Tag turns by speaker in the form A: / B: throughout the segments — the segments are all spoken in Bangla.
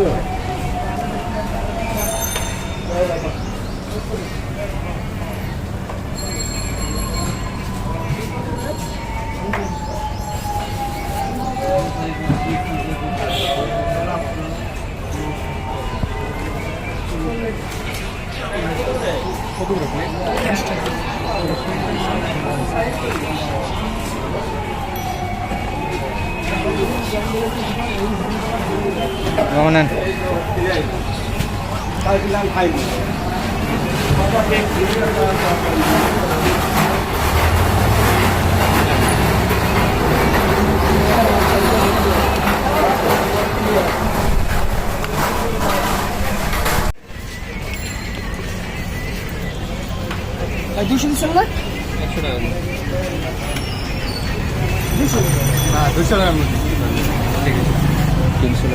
A: フォ
B: トグラ
A: フね。Gamanan. Ay düşün şunlar.
B: Şuraya. দুশো আছে তিনশো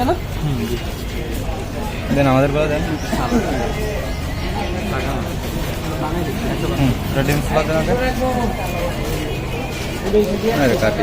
B: না
A: দেন আমাদের বেলা দেন। হুম ডিম সালাদ দেন কাটি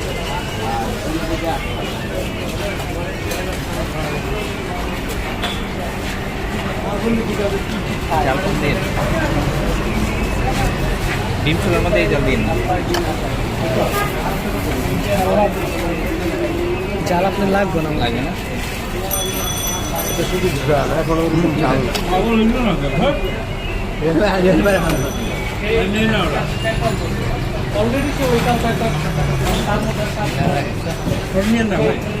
A: জাল কম দিন ডিম চুলার মধ্যে এই জল দিন
B: জাল আপনার লাগবে না
A: লাগে না
B: বাকি নাই আপনার বাকি